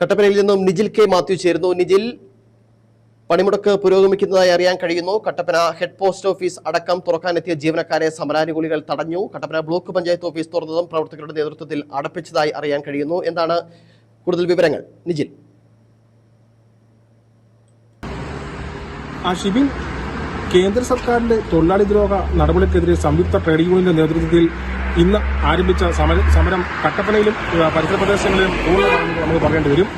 കട്ടപ്പനയിൽ നിന്നും നിജിൽ കെ മാത്യു ചേരുന്നു. നിജിൽ പണിമുടക്ക് പുരോഗമിക്കുന്നതായി അറിയാൻ കഴിയുന്നു. കട്ടപ്പന ഹെഡ് പോസ്റ്റ് ഓഫീസ് അടക്കം തുറക്കാനെത്തിയ ജീവനക്കാരെ സമരാനുകൂലികൾ തടഞ്ഞു. കട്ടപ്പന ബ്ലോക്ക് പഞ്ചായത്ത് ഓഫീസ് തുറന്നതും പ്രവർത്തകരുടെ നേതൃത്വത്തിൽ അടപ്പിച്ചതായി അറിയാൻ കഴിയുന്നു. എന്താണ് കൂടുതൽ വിവരങ്ങൾ? നിജിൽ. കേന്ദ്ര സർക്കാരിന്റെ തൊഴിലാളി ദ്രോഹ നടപടിക്കെതിരെ സംയുക്ത ട്രേഡ് യൂണിയന്റെ നേതൃത്വത്തിൽ ഇന്ന് ആരംഭിച്ച സമര കട്ടപ്പനയിലും പരിസര പ്രദേശങ്ങളിലും പൂർണമാണെന്ന് നമുക്ക് പറയേണ്ടി വരും.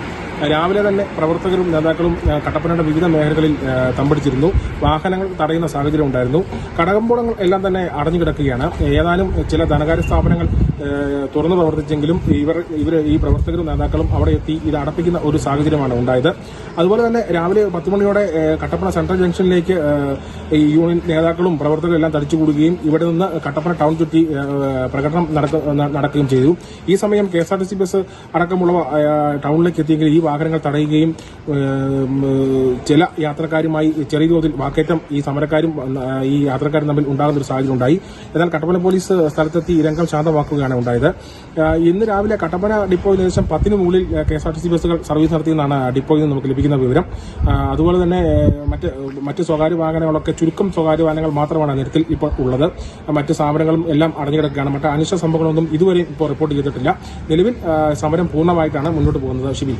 രാവിലെ തന്നെ പ്രവർത്തകരും നേതാക്കളും കട്ടപ്പനയുടെ വിവിധ മേഖലകളിൽ തമ്പടിച്ചിരുന്നു. വാഹനങ്ങൾ തടയുന്ന സാഹചര്യം ഉണ്ടായിരുന്നു. കടകമ്പോളങ്ങൾ എല്ലാം തന്നെ അടഞ്ഞു കിടക്കുകയാണ് ഏതാനും ചില ധനകാര്യ സ്ഥാപനങ്ങൾ തുറന്നു പ്രവർത്തിച്ചെങ്കിലും ഇവർ ഇവർ ഈ പ്രവർത്തകരും നേതാക്കളും അവിടെ എത്തി ഇത് അടപ്പിക്കുന്ന ഒരു സാഹചര്യമാണ് ഉണ്ടായത്. അതുപോലെ തന്നെ രാവിലെ പത്ത് മണിയോടെ കട്ടപ്പന സെൻട്രൽ ജംഗ്ഷനിലേക്ക് ഈ യൂണിയൻ നേതാക്കളും പ്രവർത്തകരും എല്ലാം തടിച്ചുകൂടുകയും ഇവിടെ നിന്ന് കട്ടപ്പന ടൗൺ ചുറ്റി പ്രകടനം നടക്കുകയും ചെയ്തു. ഈ സമയം K S R T C bus അടക്കമുള്ളവ ടൗണിലേക്ക് എത്തിയെങ്കിൽ ഈ വാഹനങ്ങൾ തടയുകയും ചില യാത്രക്കാരുമായി ചെറിയ തോതിൽ വാക്കേറ്റം ഈ സമരക്കാരും ഈ യാത്രക്കാരും തമ്മിൽ ഉണ്ടാകുന്ന ഒരു സാഹചര്യം ഉണ്ടായി. എന്നാൽ കട്ടപ്പന പോലീസ് സ്ഥലത്തെത്തി രംഗം ശാന്തമാക്കുകയാണ്. ഉണ്ടായത്. ആ, ഇന്ന് രാവിലെ കട്ടപ്പന ഡിപ്പോയിൽ ഏകദേശം പത്തിന് മുകളിൽ K S R T C ബസ്സുകൾ സർവീസ് നടത്തിയെന്നാണ് ഡിപ്പോയിൽ നിന്ന് നമുക്ക് ലഭിക്കുന്ന വിവരം. അതുപോലെ തന്നെ മറ്റ് മറ്റ് സ്വകാര്യ വാഹനങ്ങളൊക്കെ ചുരുക്കം സ്വകാര്യ വാഹനങ്ങൾ മാത്രമാണ് നിരത്തിൽ ഇപ്പോൾ ഉള്ളത്. മറ്റ് സ്ഥാപനങ്ങളും എല്ലാം അടഞ്ഞുകിടക്കുകയാണ് മറ്റ് അനിഷ്ട സംഭവങ്ങളൊന്നും ഇതുവരെ ഇപ്പോൾ റിപ്പോർട്ട് ചെയ്തിട്ടില്ല. നിലവിൽ സമരം പൂർണമായിട്ടാണ് മുന്നോട്ട് പോകുന്നത്. ഷിബി.